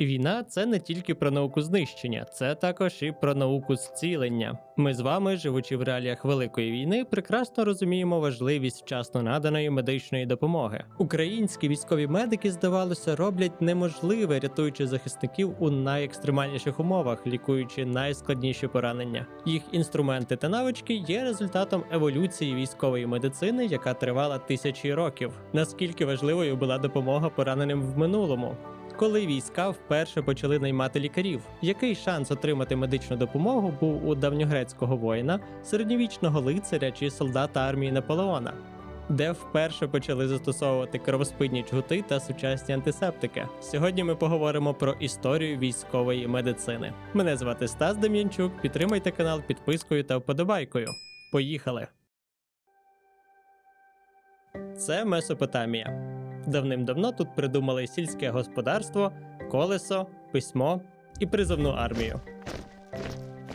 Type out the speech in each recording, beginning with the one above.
Війна це не тільки про науку знищення, це також і про науку зцілення. Ми з вами, живучи в реаліях великої війни, прекрасно розуміємо важливість вчасно наданої медичної допомоги. Українські військові медики, здавалося, роблять неможливе, рятуючи захисників у найекстремальніших умовах, лікуючи найскладніші поранення. Їх інструменти та навички є результатом еволюції військової медицини, яка тривала тисячі років. Наскільки важливою була допомога пораненим в минулому? Коли війська вперше почали наймати лікарів, який шанс отримати медичну допомогу був у давньогрецького воїна, середньовічного лицаря чи солдата армії Наполеона? Де вперше почали застосовувати кровоспидні чгути та сучасні антисептики? Сьогодні ми поговоримо про історію військової медицини. Мене звати Стас Дем'янчук. Підтримайте канал підпискою та вподобайкою. Поїхали! Це Месопотамія. Давним-давно тут придумали сільське господарство, колесо, письмо і призовну армію.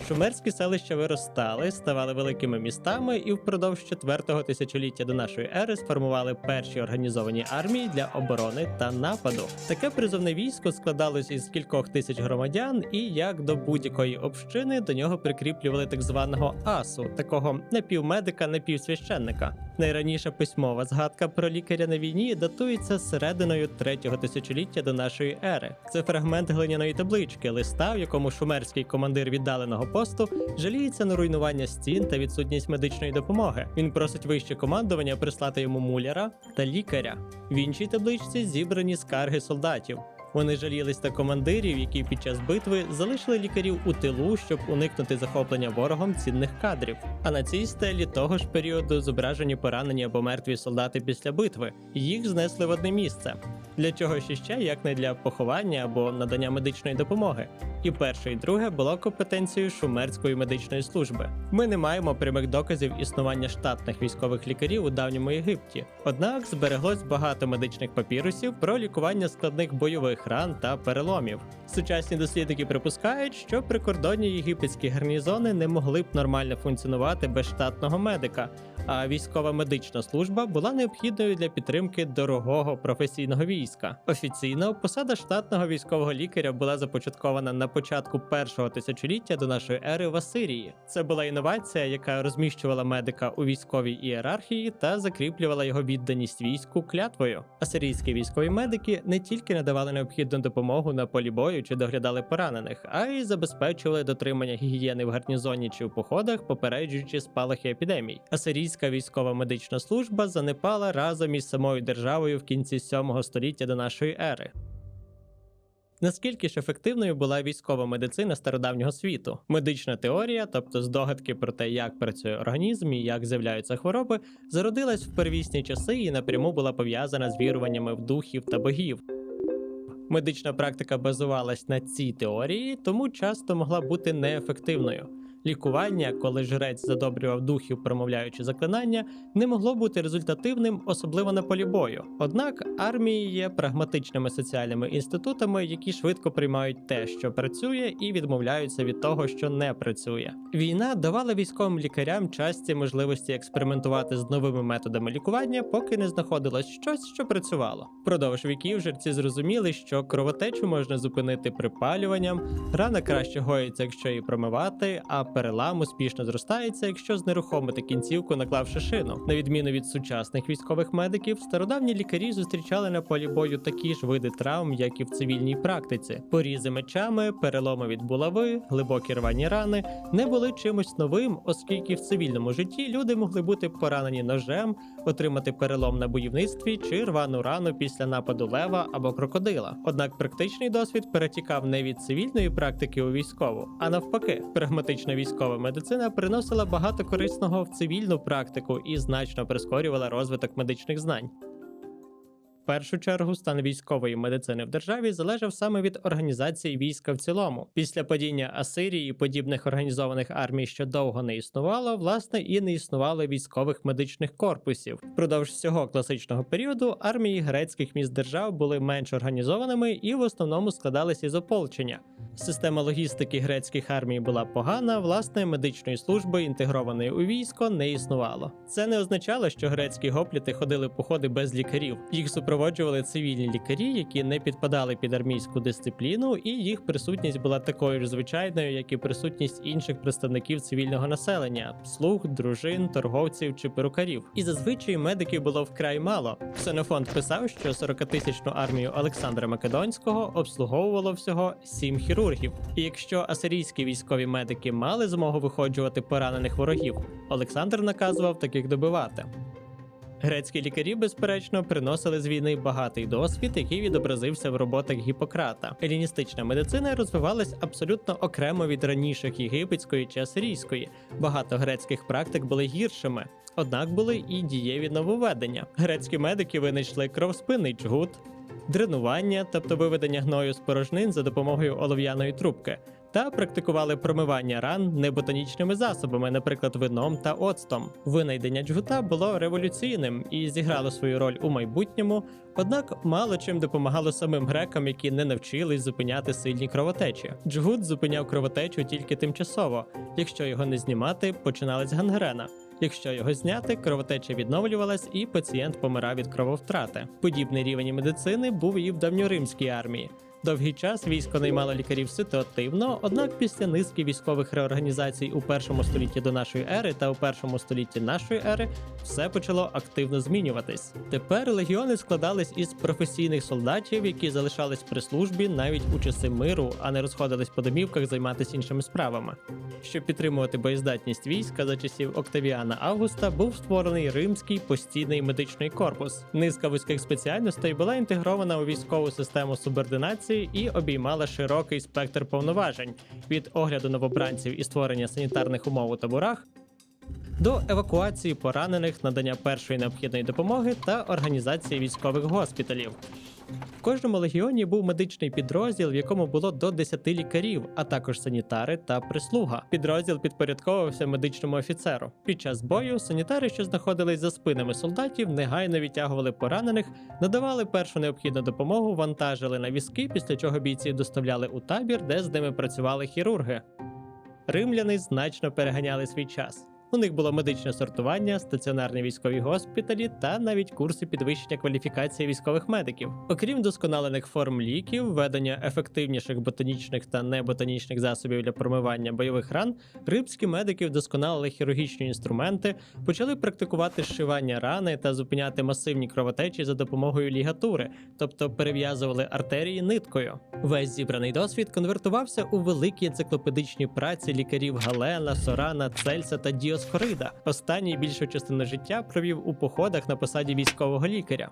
Шумерські селища виростали, ставали великими містами і впродовж четвертого тисячоліття до нашої ери сформували перші організовані армії для оборони та нападу. Таке призовне військо складалось із кількох тисяч громадян, і як до будь-якої общини до нього прикріплювали так званого асу, такого напівмедика, напівсвященника. Найраніша письмова згадка про лікаря на війні датується серединою третього тисячоліття до нашої ери. Це фрагмент глиняної таблички, листа, в якому шумерський командир віддаленого посту жаліється на руйнування стін та відсутність медичної допомоги. Він просить вище командування прислати йому муляра та лікаря. В іншій табличці зібрані скарги солдатів. Вони жалілись на командирів, які під час битви залишили лікарів у тилу, щоб уникнути захоплення ворогом цінних кадрів. А на цій стелі того ж періоду зображені поранені або мертві солдати після битви. Їх знесли в одне місце. Для чого ж іще, як не для поховання або надання медичної допомоги. І перше, і друге було компетенцією шумерської медичної служби. Ми не маємо прямих доказів існування штатних військових лікарів у давньому Єгипті. Однак збереглось багато медичних папірусів про лікування складних бойових ран та переломів. Сучасні дослідники припускають, що прикордонні єгипетські гарнізони не могли б нормально функціонувати без штатного медика. Військова медична служба була необхідною для підтримки дорогого професійного війська. Офіційно посада штатного військового лікаря була започаткована на початку першого тисячоліття до нашої ери в Асирії. Це була інновація, яка розміщувала медика у військовій ієрархії та закріплювала його відданість війську клятвою. Асирійські військові медики не тільки надавали необхідну допомогу на полі бою чи доглядали поранених, а й забезпечували дотримання гігієни в гарнізоні чи в походах, попереджуючи спалахи епідемій. Асирійська військова медична служба занепала разом із самою державою в кінці 7 століття до нашої ери. Наскільки ж ефективною була військова медицина стародавнього світу? Медична теорія, тобто здогадки про те, як працює організм і як з'являються хвороби, зародилась в первісні часи і напряму була пов'язана з віруваннями в духів та богів. Медична практика базувалась на цій теорії, тому часто могла бути неефективною. Лікування, коли жрець задобрював духів, промовляючи заклинання, не могло бути результативним, особливо на полі бою. Однак армії є прагматичними соціальними інститутами, які швидко приймають те, що працює, і відмовляються від того, що не працює. Війна давала військовим лікарям часті можливості експериментувати з новими методами лікування, поки не знаходилось щось, що працювало. Продовж віків жерці зрозуміли, що кровотечу можна зупинити припалюванням, рана краще гоїться, якщо її промивати, а перелам успішно зростається, якщо знерухомити кінцівку, наклавши шину. На відміну від сучасних військових медиків, стародавні лікарі зустрічали на полі бою такі ж види травм, як і в цивільній практиці. Порізи мечами, переломи від булави, глибокі рвані рани не були чимось новим, оскільки в цивільному житті люди могли бути поранені ножем, отримати перелом на будівництві чи рвану рану після нападу лева або крокодила. Однак практичний досвід перетікав не від цивільної практики у військову, а навпаки, прагматично прагматична військова медицина приносила багато корисного в цивільну практику і значно прискорювала розвиток медичних знань. Першу чергу стан військової медицини в державі залежав саме від організації війська в цілому. Після падіння Асирії і подібних організованих армій, що довго не існувало, власне і не існувало військових медичних корпусів. Впродовж всього класичного періоду армії грецьких міст держав були менш організованими і в основному складалися із ополчення. Система логістики грецьких армій була погана, власне, медичної служби, інтегрованої у військо, не існувало. Це не означало, що грецькі гопліти ходили походи без лікарів. Їх супроводжували супроводжували цивільні лікарі, які не підпадали під армійську дисципліну, і їх присутність була такою ж звичайною, як і присутність інших представників цивільного населення слуг, дружин, торговців чи перукарів. І зазвичай медиків було вкрай мало. Ксенофонт писав, що 40-тисячну армію Олександра Македонського обслуговувало всього сім хірургів. І якщо асирійські військові медики мали змогу виходжувати поранених ворогів, Олександр наказував таких добивати. Грецькі лікарі, безперечно, приносили з війни багатий досвід, який відобразився в роботах Гіппократа. Еліністична медицина розвивалась абсолютно окремо від раніших єгипетської чи асирійської. Багато грецьких практик були гіршими. Однак були і дієві нововведення. Грецькі медики винайшли кровспинний джгут, дренування, тобто виведення гною з порожнин за допомогою олов'яної трубки, та практикували промивання ран неботанічними засобами, наприклад, вином та оцтом. Винайдення джгута було революційним і зіграло свою роль у майбутньому, однак мало чим допомагало самим грекам, які не навчились зупиняти сильні кровотечі. Джгут зупиняв кровотечу тільки тимчасово. Якщо його не знімати, починалась гангрена. Якщо його зняти, кровотеча відновлювалась і пацієнт помирав від крововтрати. Подібний рівень медицини був і в давньоримській армії. Довгий час військо наймало лікарів ситуативно, однак після низки військових реорганізацій у першому столітті до нашої ери та у першому столітті нашої ери все почало активно змінюватись. Тепер легіони складались із професійних солдатів, які залишались при службі навіть у часи миру, а не розходились по домівках займатися іншими справами. Щоб підтримувати боєздатність війська за часів Октавіана Августа, був створений римський постійний медичний корпус. Низка вузьких спеціальностей була інтегрована у військову систему субординації і обіймала широкий спектр повноважень від огляду новобранців і створення санітарних умов у таборах. До евакуації поранених, надання першої необхідної допомоги та організації військових госпіталів. В кожному легіоні був медичний підрозділ, в якому було до 10 лікарів, а також санітари та прислуга. Підрозділ підпорядковувався медичному офіцеру. Під час бою санітари, що знаходились за спинами солдатів, негайно відтягували поранених, надавали першу необхідну допомогу, вантажили на візки, після чого бійці доставляли у табір, де з ними працювали хірурги. Римляни значно переганяли свій час. У них було медичне сортування, стаціонарні військові госпіталі та навіть курси підвищення кваліфікації військових медиків. Окрім досконалених форм ліків, введення ефективніших ботанічних та неботанічних засобів для промивання бойових ран, римські медики вдосконалили хірургічні інструменти, почали практикувати зшивання рани та зупиняти масивні кровотечі за допомогою лігатури, тобто перев'язували артерії ниткою. Весь зібраний досвід конвертувався у великі енциклопедичні праці лікарів Галена, Сорана, Цельса та Діосхорида. Останній більшу частину життя провів у походах на посаді військового лікаря.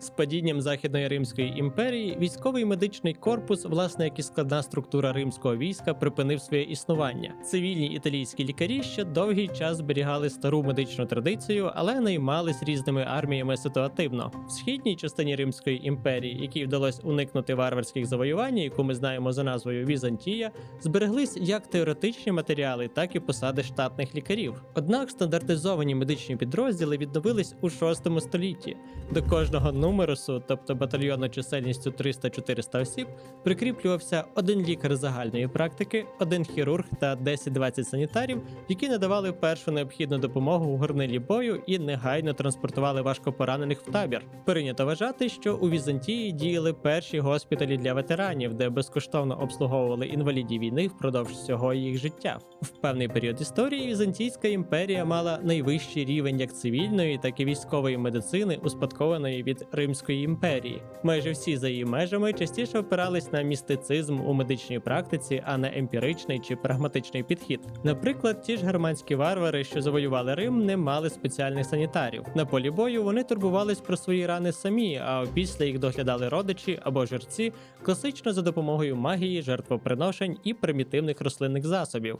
З падінням Західної Римської імперії військовий медичний корпус, власне, як і складна структура римського війська, припинив своє існування. Цивільні італійські лікарі ще довгий час зберігали стару медичну традицію, але наймались різними арміями ситуативно. В східній частині Римської імперії, якій вдалося уникнути варварських завоювань, яку ми знаємо за назвою Візантія, збереглись як теоретичні матеріали, так і посади штатних лікарів. Однак стандартизовані медичні підрозділи відновились у 6 столітті. До кожного нумерусу, тобто батальйону чисельністю 300-400 осіб, прикріплювався один лікар загальної практики, один хірург та 10-20 санітарів, які надавали першу необхідну допомогу у горнилі бою і негайно транспортували важкопоранених в табір. Прийнято вважати, що у Візантії діяли перші госпіталі для ветеранів, де безкоштовно обслуговували інвалідів війни впродовж всього їх життя. В певний період історії Візантійська імперія мала найвищий рівень як цивільної, так і військової медицини, успадкованої від Римської імперії. Майже всі за її межами частіше опирались на містицизм у медичній практиці, а не емпіричний чи прагматичний підхід. Наприклад, ті ж германські варвари, що завоювали Рим, не мали спеціальних санітарів. На полі бою вони турбувались про свої рани самі, а після їх доглядали родичі або жерці, класично за допомогою магії, жертвоприношень і примітивних рослинних засобів.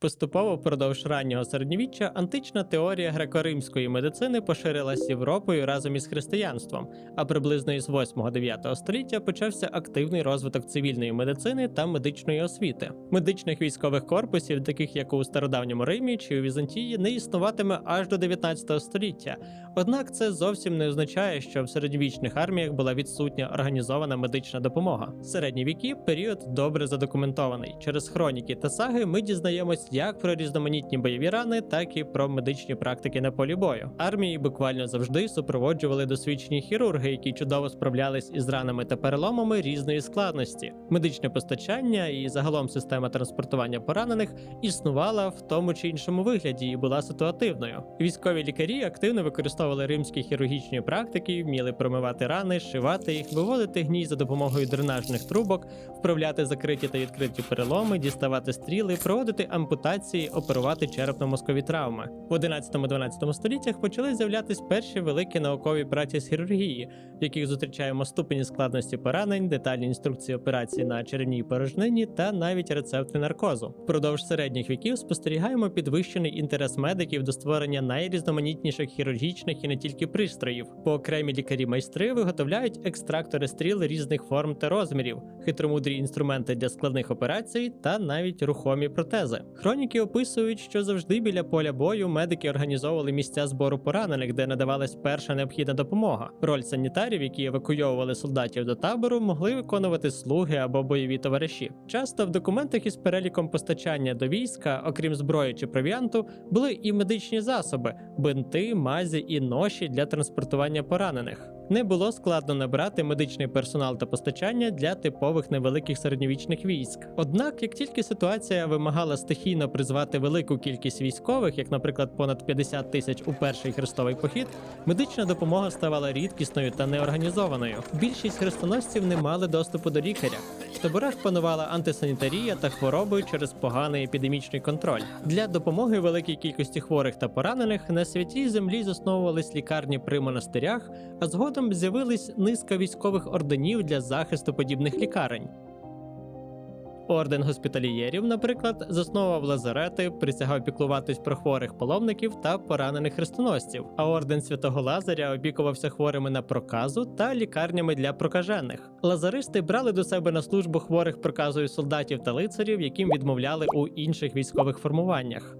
Поступово впродовж раннього середньовіччя антична теорія греко-римської медицини поширилась Європою разом із християнством, а приблизно із 8-9 століття почався активний розвиток цивільної медицини та медичної освіти. Медичних військових корпусів, таких як у стародавньому Римі чи у Візантії, не існуватиме аж до 19 століття. Однак це зовсім не означає, що в середньовічних арміях була відсутня організована медична допомога. Середні віки період добре задокументований. Через хроніки та саги ми дізнаємось як про різноманітні бойові рани, так і про медичні практики на полі бою. Армії буквально завжди супроводжували досвідчені хірурги, які чудово справлялись із ранами та переломами різної складності. Медичне постачання і загалом система транспортування поранених існувала в тому чи іншому вигляді і була ситуативною. Військові лікарі активно використовували римські хірургічні практики, вміли промивати рани, шивати їх, виводити гній за допомогою дренажних трубок, вправляти закриті та відкриті переломи, діставати стріли, проводити ампутації, оперувати черепно-мозкові травми. В 11-12 століттях почали з'являтись перші великі наукові праці з хірургії, в яких зустрічаємо ступені складності поранень, детальні інструкції операцій на черевній порожнині та навіть рецепти наркозу. Впродовж середніх віків спостерігаємо підвищений інтерес медиків до створення найрізноманітніших хірургічних і не тільки пристроїв. По окремі лікарі-майстри виготовляють екстрактори стріл різних форм та розмірів, хитромудрі інструменти для складних операцій та навіть рухомі протези. Хроніки описують, що завжди біля поля бою медики організовували місця збору поранених, де надавалась перша необхідна допомога. Роль санітарів, які евакуйовували солдатів до табору, могли виконувати слуги або бойові товариші. Часто в документах із переліком постачання до війська, окрім зброї чи провіанту, були і медичні засоби, бинти, мазі і ноші для транспортування поранених. Не було складно набрати медичний персонал та постачання для типових невеликих середньовічних військ. Однак, як тільки ситуація вимагала стихійно призвати велику кількість військових, як, наприклад, понад 50 тисяч у перший хрестовий похід, медична допомога ставала рідкісною та неорганізованою. Більшість хрестоносців не мали доступу до лікаря. В таборах панувала антисанітарія та хвороби через поганий епідемічний контроль. Для допомоги великій кількості хворих та поранених на святій землі засновувались лікарні при монастирях, а згодом з'явились низка військових орденів для захисту подібних лікарень. Орден госпітальєрів, наприклад, засновував лазарети, присягав піклуватись про хворих паломників та поранених хрестоносців. А орден святого Лазаря опікувався хворими на проказу та лікарнями для прокажених. Лазаристи брали до себе на службу хворих проказою солдатів та лицарів, яким відмовляли у інших військових формуваннях.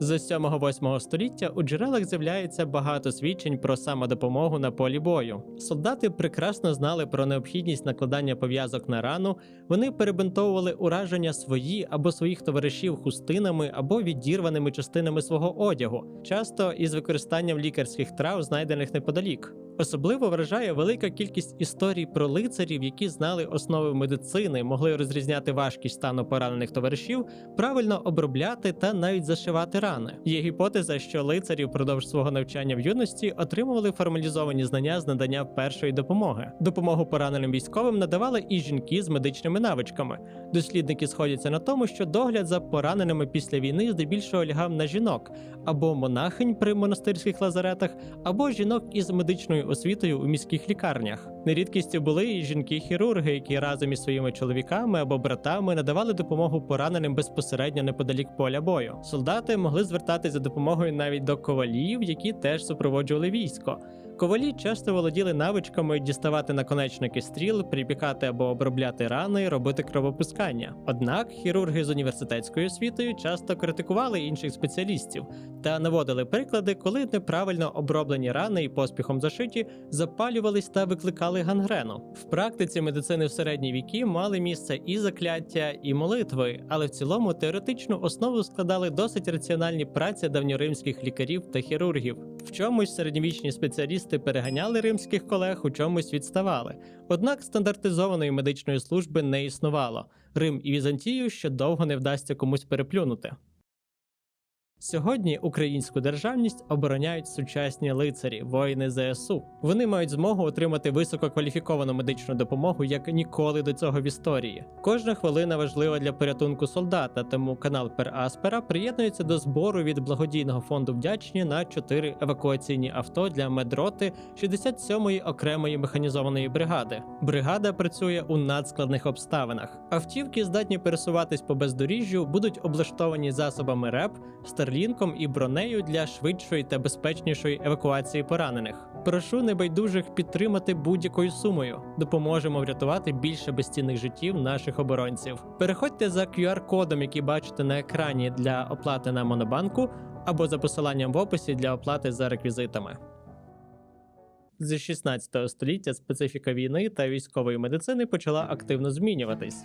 З 7-8 століття у джерелах з'являється багато свідчень про самодопомогу на полі бою. Солдати прекрасно знали про необхідність накладання пов'язок на рану. Вони перебинтовували ураження свої або своїх товаришів хустинами або відірваними частинами свого одягу, часто із використанням лікарських трав, знайдених неподалік. Особливо вражає велика кількість історій про лицарів, які знали основи медицини, могли розрізняти важкість стану поранених товаришів, правильно обробляти та навіть зашивати рани. Є гіпотеза, що лицарі впродовж свого навчання в юності отримували формалізовані знання з надання першої допомоги. Допомогу пораненим військовим надавали і жінки з медичними навичками. Дослідники сходяться на тому, що догляд за пораненими після війни здебільшого лягав на жінок або монахинь при монастирських лазаретах, або жінок із медичною освітою у міських лікарнях. Нерідкістю були і жінки-хірурги, які разом із своїми чоловіками або братами надавали допомогу пораненим безпосередньо неподалік поля бою. Солдати могли звертатись за допомогою навіть до ковалів, які теж супроводжували військо. Ковалі часто володіли навичками діставати наконечники стріл, припікати або обробляти рани, робити кровопускання. Однак хірурги з університетською освітою часто критикували інших спеціалістів та наводили приклади, коли неправильно оброблені рани і поспіхом зашиті запалювались та викликали гангрену. В практиці медицини в середні віки мали місце і закляття, і молитви, але в цілому теоретичну основу складали досить раціональні праці давньоримських лікарів та хірургів. В чомусь середньовічні спеціалісти переганяли римських колег, у чомусь відставали. Однак стандартизованої медичної служби не існувало. Рим і Візантію ще довго не вдасться комусь переплюнути. Сьогодні українську державність обороняють сучасні лицарі, воїни ЗСУ. Вони мають змогу отримати висококваліфіковану медичну допомогу як ніколи до цього в історії. Кожна хвилина важлива для порятунку солдата, тому канал Пер Аспера приєднується до збору від благодійного фонду вдячні на 4 евакуаційні авто для медроти 67-ї окремої механізованої бригади. Бригада працює у надскладних обставинах. Автівки здатні пересуватись по бездоріжжю, будуть облаштовані засобами РЕП, старлінком і бронею для швидшої та безпечнішої евакуації поранених. Прошу небайдужих підтримати будь-якою сумою. Допоможемо врятувати більше безцінних життів наших оборонців. Переходьте за QR-кодом, який бачите на екрані для оплати на Монобанку, або за посиланням в описі для оплати за реквізитами. З 16 століття специфіка війни та військової медицини почала активно змінюватись.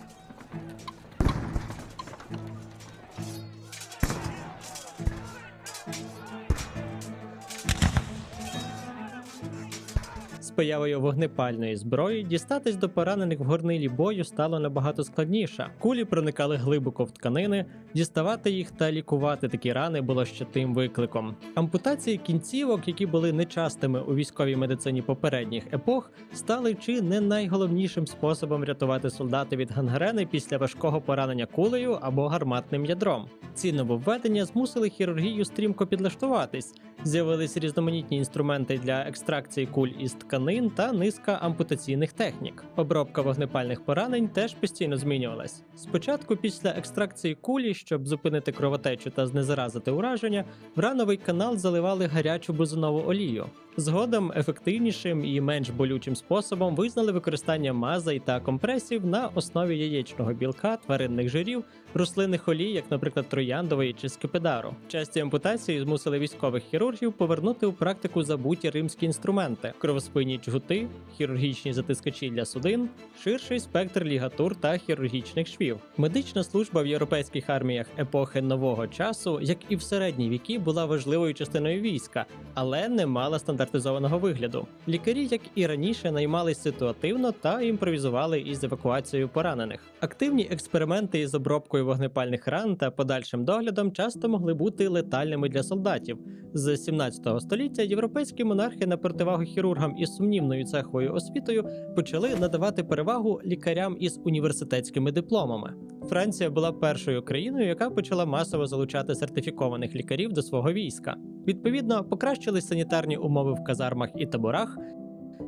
Появою вогнепальної зброї дістатись до поранених в горнилі бою стало набагато складніше. Кулі проникали глибоко в тканини, діставати їх та лікувати такі рани було ще тим викликом. Ампутації кінцівок, які були нечастими у військовій медицині попередніх епох, стали чи не найголовнішим способом рятувати солдата від гангрени після важкого поранення кулею або гарматним ядром. Ці нововведення змусили хірургію стрімко підлаштуватись. З'явились різноманітні інструменти для екстракції куль із тканин та низка ампутаційних технік. Обробка вогнепальних поранень теж постійно змінювалась. Спочатку, після екстракції кулі, щоб зупинити кровотечу та знезаразити ураження, в рановий канал заливали гарячу бузинову олію. Згодом ефективнішим і менш болючим способом визнали використання мазей та компресів на основі яєчного білка, тваринних жирів, рослинних олій, як, наприклад, трояндової чи скипидару. Часті ампутації змусили військових хірургів повернути у практику забуті римські інструменти: кровоспинні джгути, хірургічні затискачі для судин, ширший спектр лігатур та хірургічних швів. Медична служба в європейських арміях епохи нового часу, як і в середні віки, була важливою частиною війська, але не мала стандартизованого вигляду. Лікарі, як і раніше, наймались ситуативно та імпровізували із евакуацією поранених. Активні експерименти із обробкою вогнепальних ран та подальшим доглядом часто могли бути летальними для солдатів. З 17 століття європейські монархи на противагу хірургам із сумнівною цеховою освітою почали надавати перевагу лікарям із університетськими дипломами. Франція була першою країною, яка почала масово залучати сертифікованих лікарів до свого війська. Відповідно, покращились санітарні умови в казармах і таборах.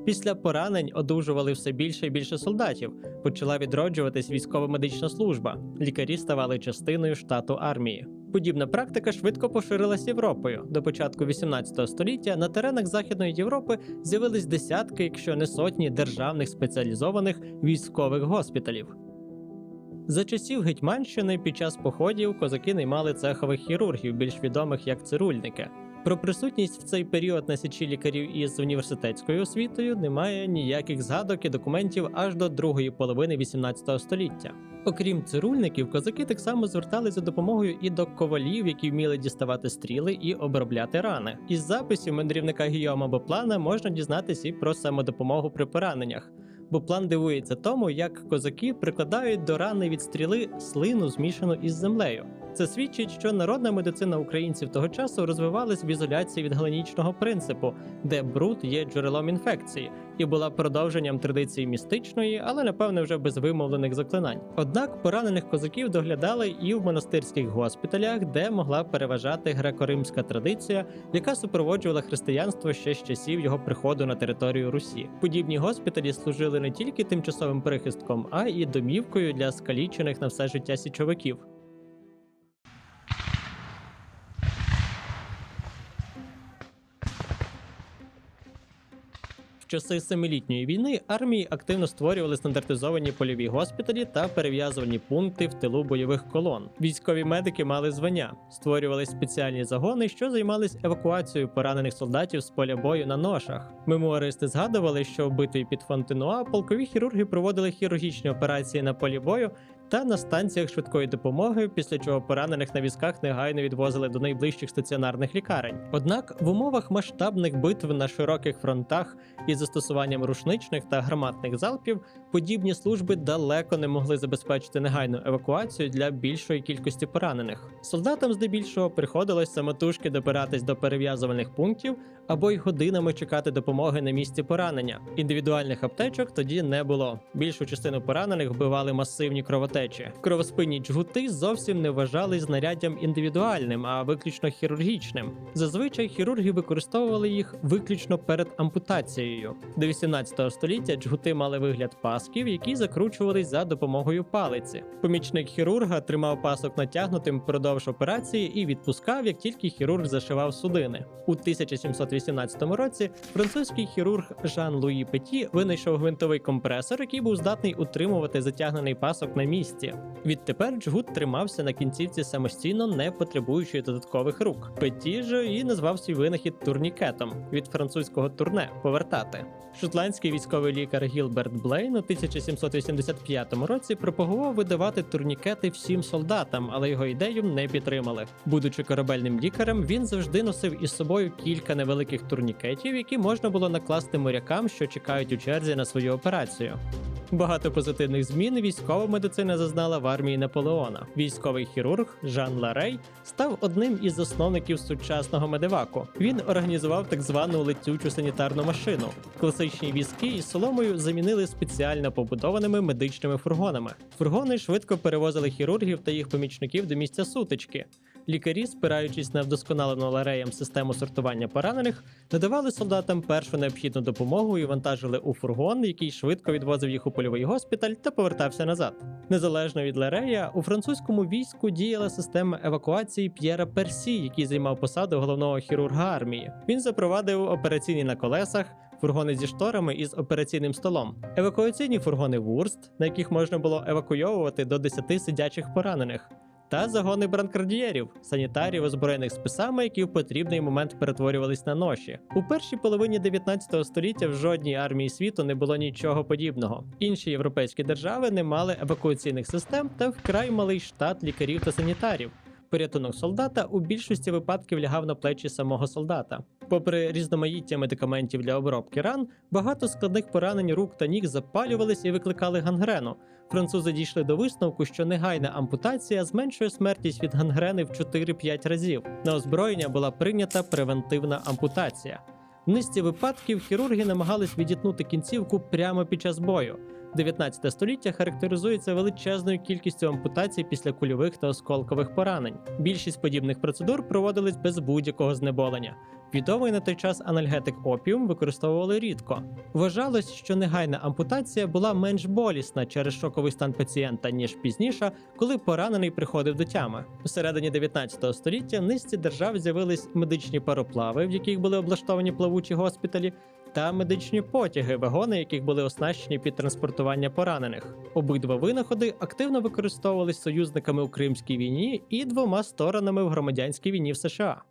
Після поранень одужували все більше і більше солдатів. Почала відроджуватись військово-медична служба. Лікарі ставали частиною штату армії. Подібна практика швидко поширилась Європою. До початку 18 століття на теренах Західної Європи з'явились десятки, якщо не сотні, державних спеціалізованих військових госпіталів. За часів Гетьманщини під час походів козаки наймали цехових хірургів, більш відомих як цирульники. Про присутність в цей період на січі лікарів із університетською освітою немає ніяких згадок і документів аж до другої половини 18 століття. Окрім цирульників, козаки так само звертались за допомогою і до ковалів, які вміли діставати стріли і обробляти рани. Із записів мандрівника Гійома Боплана можна дізнатися і про самодопомогу при пораненнях. Бо план дивується тому, як козаки прикладають до рани від стріли слину, змішану із землею. Це свідчить, що народна медицина українців того часу розвивалась в ізоляції від галанічного принципу, де бруд є джерелом інфекції, і була продовженням традиції містичної, але напевне вже без вимовлених заклинань. Однак поранених козаків доглядали і в монастирських госпіталях, де могла переважати греко-римська традиція, яка супроводжувала християнство ще з часів його приходу на територію Русі. Подібні госпіталі служили не тільки тимчасовим прихистком, а і домівкою для скалічених на все життя січовиків. Часи семилітньої війни армії активно створювали стандартизовані польові госпіталі та перев'язувальні пункти в тилу бойових колон. Військові медики мали звання, створювали спеціальні загони, що займались евакуацією поранених солдатів з поля бою на ношах. Мемуаристи згадували, що в битві під Фонтенуа полкові хірурги проводили хірургічні операції на полі бою та на станціях швидкої допомоги, після чого поранених на візках негайно відвозили до найближчих стаціонарних лікарень. Однак в умовах масштабних битв на широких фронтах із застосуванням рушничних та гарматних залпів подібні служби далеко не могли забезпечити негайну евакуацію для більшої кількості поранених. Солдатам здебільшого приходилось самотужки добиратись до перев'язувальних пунктів або й годинами чекати допомоги на місці поранення. Індивідуальних аптечок тоді не було. Більшу частину поранених вбивали масивні кровотечі. Кровоспинні джгути зовсім не вважались знаряддям індивідуальним, а виключно хірургічним. Зазвичай хірурги використовували їх виключно перед ампутацією. До 18 століття джгути мали вигляд пасків, які закручувались за допомогою палиці. Помічник хірурга тримав пасок натягнутим впродовж операції і відпускав, як тільки хірург зашивав судини. У 1718 році французький хірург Жан Луї Петі винайшов гвинтовий компресор, який був здатний утримувати затягнений пасок на місці. Низці. Відтепер Джгут тримався на кінцівці самостійно, не потребуючи додаткових рук. Петі ж і назвав свій винахід турнікетом від французького турне повертати. Шотландський військовий лікар Гілберт Блейн у 1785 році пропагував видавати турнікети всім солдатам, але його ідею не підтримали. Будучи корабельним лікарем, він завжди носив із собою кілька невеликих турнікетів, які можна було накласти морякам, що чекають у черзі на свою операцію. Багато позитивних змін військова медицина зазнала в армії Наполеона. Військовий хірург Жан Ларей став одним із засновників сучасного медиваку. Він організував так звану летючу санітарну машину. Класичні візки із соломою замінили спеціально побудованими медичними фургонами. Фургони швидко перевозили хірургів та їх помічників до місця сутички. Лікарі, спираючись на вдосконалену лареєм систему сортування поранених, надавали солдатам першу необхідну допомогу і вантажили у фургон, який швидко відвозив їх у польовий госпіталь та повертався назад. Незалежно від ларея, у французькому війську діяла система евакуації П'єра Персі, який займав посаду головного хірурга армії. Він запровадив операційні на колесах. Фургони зі шторами із операційним столом, евакуаційні фургони Вурст, на яких можна було евакуйовувати до 10 сидячих поранених, та загони бранкардієрів, санітарів, озброєних списами, які в потрібний момент перетворювались на ноші. У першій половині 19 століття в жодній армії світу не було нічого подібного. Інші європейські держави не мали евакуаційних систем та вкрай малий штат лікарів та санітарів. Порятунок солдата у більшості випадків лягав на плечі самого солдата. Попри різноманіття медикаментів для обробки ран, багато складних поранень рук та ніг запалювались і викликали гангрену. Французи дійшли до висновку, що негайна ампутація зменшує смертність від гангрени в 4-5 разів. На озброєння була прийнята превентивна ампутація. В низці випадків хірурги намагались відітнути кінцівку прямо під час бою. 19 століття характеризується величезною кількістю ампутацій після кульових та осколкових поранень. Більшість подібних процедур проводились без будь-якого знеболення. Відомий на той час анальгетик опіум використовували рідко. Вважалось, що негайна ампутація була менш болісна через шоковий стан пацієнта, ніж пізніше, коли поранений приходив до тями. У середині 19 століття в низці держав з'явились медичні пароплави, в яких були облаштовані плавучі госпіталі, та медичні потяги, вагони, яких були оснащені під транспортування поранених. Обидва винаходи активно використовувались союзниками у Кримській війні і двома сторонами в громадянській війні в США.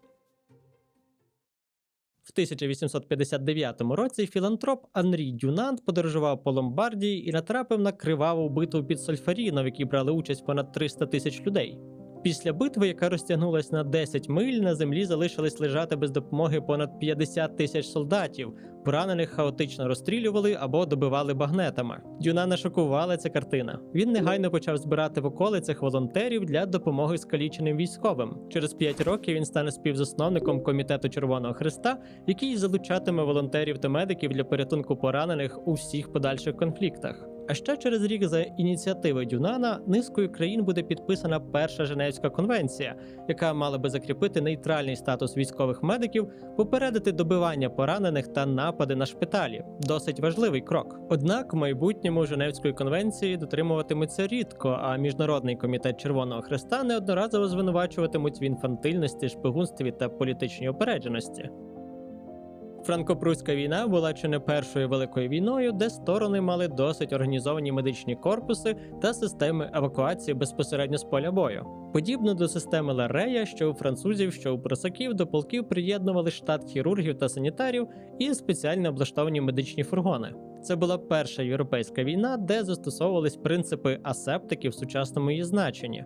В 1859 році філантроп Анрі Дюнант подорожував по Ломбардії і натрапив на криваву битву під Сольфаріно, в якій брали участь понад 300 тисяч людей. Після битви, яка розтягнулась на 10 миль, на землі залишились лежати без допомоги понад 50 тисяч солдатів. Поранених хаотично розстрілювали або добивали багнетами. Дюнана шокувала ця картина. Він негайно почав збирати в околицях волонтерів для допомоги скаліченим військовим. Через 5 років він стане співзасновником комітету Червоного Христа, який залучатиме волонтерів та медиків для порятунку поранених у всіх подальших конфліктах. А ще через рік за ініціативи Дюнана низкою країн буде підписана перша Женевська конвенція, яка мала би закріпити нейтральний статус військових медиків, попередити добивання поранених та напади на шпиталі. Досить важливий крок. Однак в майбутньому Женевської конвенції дотримуватимуться рідко, а міжнародний комітет Червоного Хреста неодноразово звинувачуватимуть в інфантильності, шпигунстві та політичній опередженості. Франко-Пруська війна була чи не першою великою війною, де сторони мали досить організовані медичні корпуси та системи евакуації безпосередньо з поля бою. Подібно до системи Ларея, що у французів, що у просаків до полків приєднували штат хірургів та санітарів і спеціально облаштовані медичні фургони. Це була перша європейська війна, де застосовувались принципи асептики в сучасному її значенні.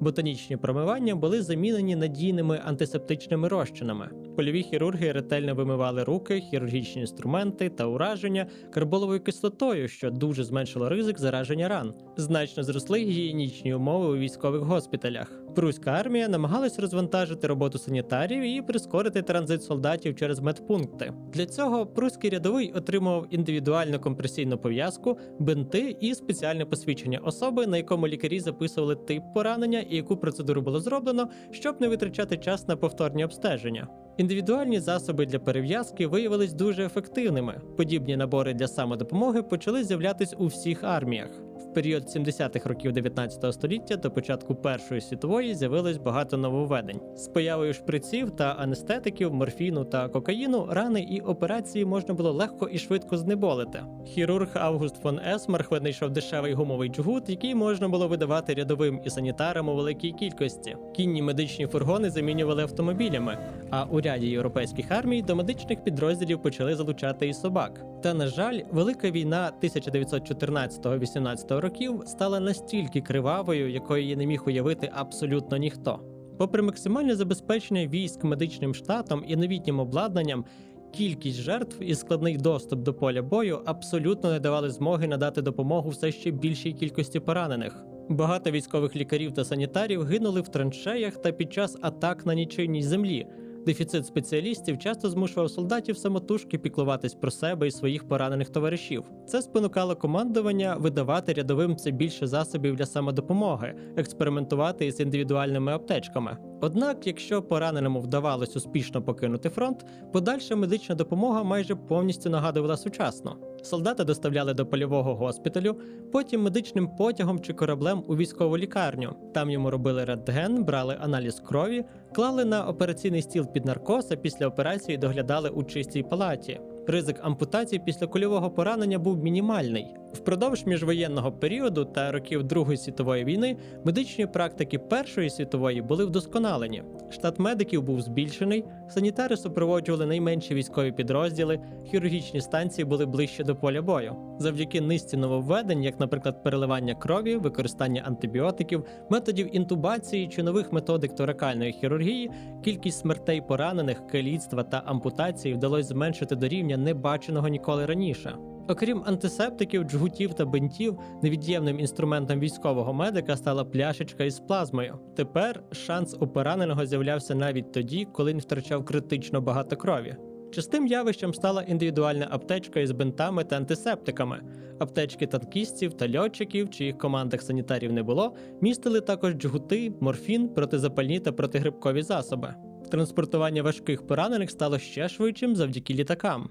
Ботанічні промивання були замінені надійними антисептичними розчинами. Польові хірурги ретельно вимивали руки, хірургічні інструменти та ураження карболовою кислотою, що дуже зменшило ризик зараження ран. Значно зросли гігієнічні умови у військових госпіталях. Пруська армія намагалась розвантажити роботу санітарів і прискорити транзит солдатів через медпункти. Для цього пруський рядовий отримував індивідуальну компресійну пов'язку, бинти і спеціальне посвідчення особи, на якому лікарі записували тип поранення і яку процедуру було зроблено, щоб не витрачати час на повторні обстеження. Індивідуальні засоби для перев'язки виявились дуже ефективними. Подібні набори для самодопомоги почали з'являтись у всіх арміях. Період 70-х років 19 століття до початку Першої світової з'явилось багато нововведень. З появою шприців та анестетиків, морфіну та кокаїну рани і операції можна було легко і швидко знеболити. Хірург Август фон Есмарх винайшов дешевий гумовий джгут, який можна було видавати рядовим і санітарам у великій кількості. Кінні медичні фургони замінювали автомобілями, а у ряді європейських армій до медичних підрозділів почали залучати і собак. Та на жаль, велика війна 1914-18 років стала настільки кривавою, якої її не міг уявити абсолютно ніхто. Попри максимальне забезпечення військ медичним штатом і новітнім обладнанням, кількість жертв і складний доступ до поля бою абсолютно не давали змоги надати допомогу все ще більшій кількості поранених. Багато військових лікарів та санітарів гинули в траншеях та під час атак на нічийній землі. Дефіцит спеціалістів часто змушував солдатів самотужки піклуватись про себе і своїх поранених товаришів. Це спонукало командування видавати рядовим все більше засобів для самодопомоги, експериментувати із індивідуальними аптечками. Однак, якщо пораненому вдавалось успішно покинути фронт, подальша медична допомога майже повністю нагадувала сучасну. Солдата доставляли до польового госпіталю, потім медичним потягом чи кораблем у військову лікарню. Там йому робили рентген, брали аналіз крові, клали на операційний стіл під наркоз, а після операції доглядали у чистій палаті. Ризик ампутації після кульового поранення був мінімальний. Впродовж міжвоєнного періоду та років Другої світової війни медичні практики Першої світової були вдосконалені. Штат медиків був збільшений, санітари супроводжували найменші військові підрозділи, хірургічні станції були ближче до поля бою. Завдяки низці нововведень, як, наприклад, переливання крові, використання антибіотиків, методів інтубації чи нових методик торакальної хірургії, кількість смертей поранених, каліцтва та ампутації вдалося зменшити до рівня небаченого ніколи раніше. Окрім антисептиків, джгутів та бинтів, невід'ємним інструментом військового медика стала пляшечка із плазмою. Тепер шанс у пораненого з'являвся навіть тоді, коли він втрачав критично багато крові. Частим явищем стала індивідуальна аптечка із бинтами та антисептиками. Аптечки танкістів та льотчиків, чиїх командах санітарів не було, містили також джгути, морфін, протизапальні та протигрибкові засоби. Транспортування важких поранених стало ще швидшим завдяки літакам.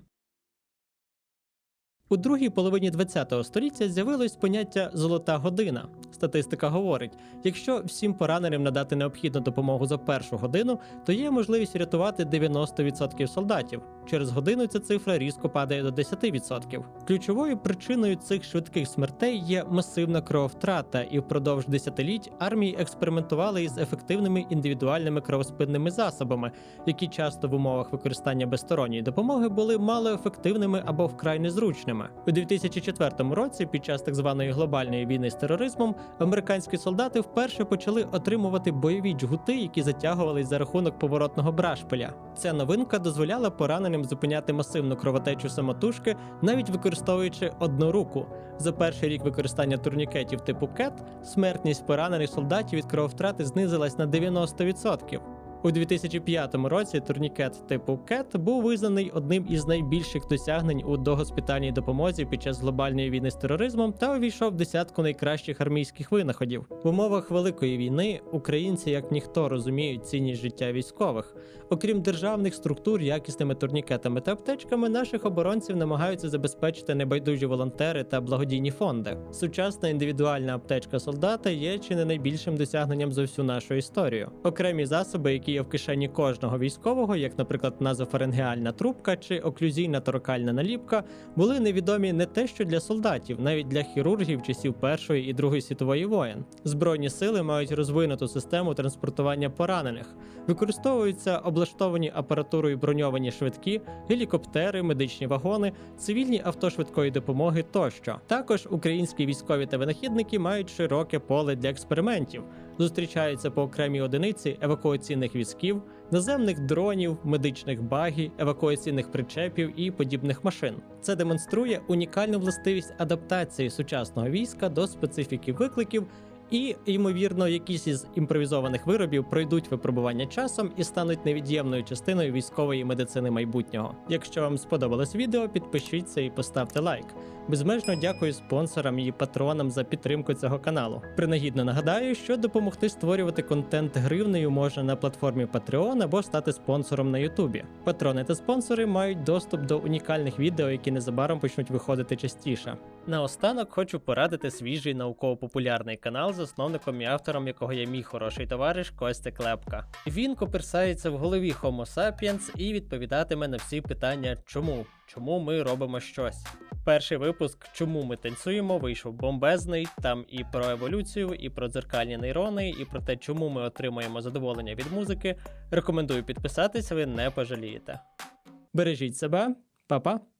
У другій половині ХХ століття з'явилось поняття золота година. Статистика говорить: якщо всім пораненим надати необхідну допомогу за першу годину, то є можливість рятувати 90% солдатів. Через годину ця цифра різко падає до 10%. Ключовою причиною цих швидких смертей є масивна крововтрата, і впродовж десятиліть армії експериментували із ефективними індивідуальними кровоспинними засобами, які часто в умовах використання безсторонньої допомоги були малоефективними або вкрай незручними. У 2004 році, під час так званої глобальної війни з тероризмом, американські солдати вперше почали отримувати бойові джгути, які затягувались за рахунок поворотного брашпиля. Ця новинка дозволяла пораненим зупиняти масивну кровотечу самотужки, навіть використовуючи одну руку. За перший рік використання турнікетів типу КЕТ смертність поранених солдатів від крововтрати знизилась на 90%. У 2005 році турнікет типу КЕТ був визнаний одним із найбільших досягнень у догоспітальній допомозі під час глобальної війни з тероризмом та увійшов в десятку найкращих армійських винаходів. В умовах великої війни українці як ніхто розуміють цінність життя військових. Окрім державних структур, якісними турнікетами та аптечками, наших оборонців намагаються забезпечити небайдужі волонтери та благодійні фонди. Сучасна індивідуальна аптечка солдата є чи не найбільшим досягненням за всю нашу історію. Окремі засоби, які є в кишені кожного військового, як, наприклад, назофарингеальна трубка чи оклюзійна торакальна наліпка, були невідомі не те, що для солдатів, навіть для хірургів часів Першої і Другої світової воєн. Збройні сили мають розвинуту систему транспортування поранених, використовуються облаштовані апаратурою броньовані швидкі, гелікоптери, медичні вагони, цивільні авто швидкої допомоги тощо. Також українські військові та винахідники мають широке поле для експериментів. Зустрічаються по окремій одиниці евакуаційних візків, наземних дронів, медичних багі, евакуаційних причепів і подібних машин. Це демонструє унікальну властивість адаптації сучасного війська до специфіки викликів І, ймовірно, якісь із імпровізованих виробів пройдуть випробування часом і стануть невід'ємною частиною військової медицини майбутнього. Якщо вам сподобалось відео, підпишіться і поставте лайк. Безмежно дякую спонсорам і патронам за підтримку цього каналу. Принагідно нагадаю, що допомогти створювати контент гривнею можна на платформі Patreon або стати спонсором на Ютубі. Патрони та спонсори мають доступ до унікальних відео, які незабаром почнуть виходити частіше. Наостанок хочу порадити свіжий науково-популярний канал, засновником і автором якого є мій хороший товариш Костя Клепка. Він коперсається в голові Homo sapiens і відповідатиме на всі питання, чому, чому ми робимо щось. Перший випуск Чому ми танцюємо вийшов бомбезний. Там і про еволюцію, і про дзеркальні нейрони, і про те, чому ми отримуємо задоволення від музики. Рекомендую підписатись, ви не пожалієте. Бережіть себе, па-па!